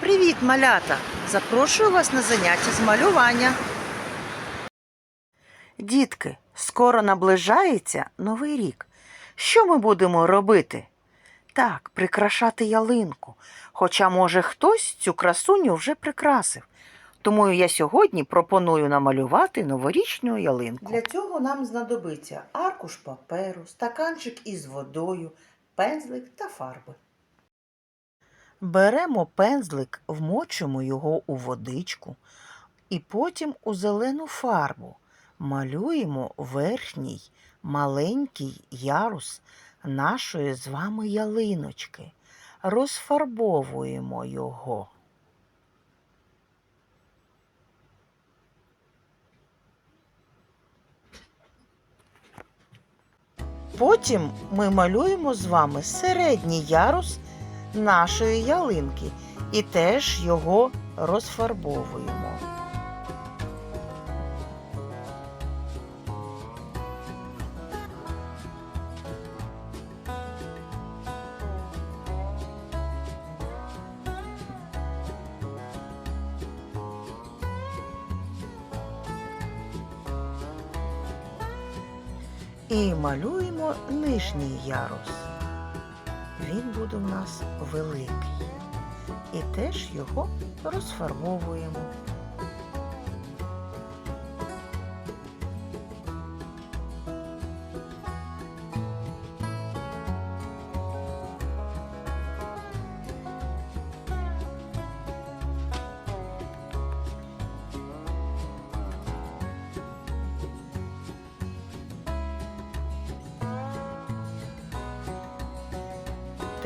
Привіт, малята! Запрошую вас на заняття з малювання. Дітки, скоро наближається новий рік. Що ми будемо робити? Так, прикрашати ялинку. Хоча, може, хтось цю красуню вже прикрасив. Тому я сьогодні пропоную намалювати новорічну ялинку. Для цього нам знадобиться аркуш паперу, стаканчик із водою, пензлик та фарби. Беремо пензлик, вмочимо його у водичку і потім у зелену фарбу малюємо верхній маленький ярус нашої з вами ялиночки. Розфарбовуємо його. Потім ми малюємо з вами середній ярус нашої ялинки і теж його розфарбовуємо. І малюємо нижній ярус. Він буде в нас великий. І теж його розфарбовуємо.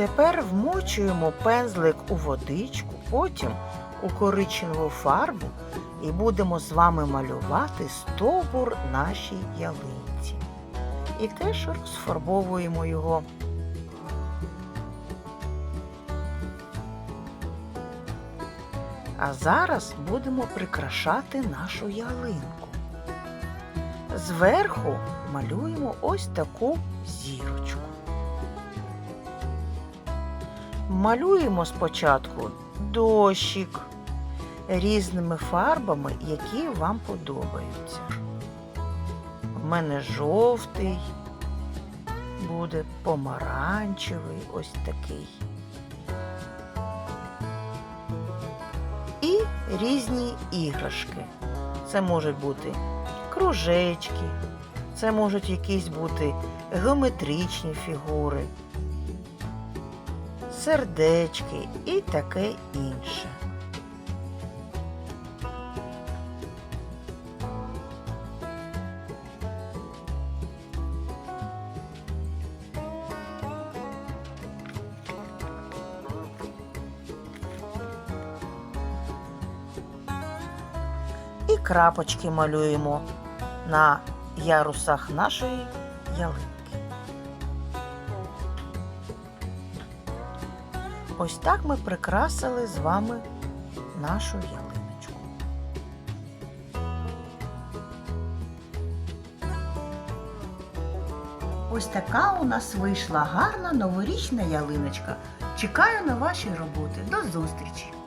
Тепер вмочуємо пензлик у водичку, потім у коричневу фарбу і будемо з вами малювати стовбур нашій ялинці. І теж розфарбовуємо його. А зараз будемо прикрашати нашу ялинку. Зверху малюємо ось таку зірочку. Малюємо спочатку дощик різними фарбами, які вам подобаються. У мене жовтий, буде помаранчевий, ось такий. І різні іграшки. Це можуть бути кружечки, це можуть якісь бути геометричні фігури сердечки і таке інше. І крапочки малюємо на ярусах нашої ялинки. Ось так ми прикрасили з вами нашу ялиночку. Ось така у нас вийшла гарна новорічна ялиночка. Чекаю на ваші роботи. До зустрічі!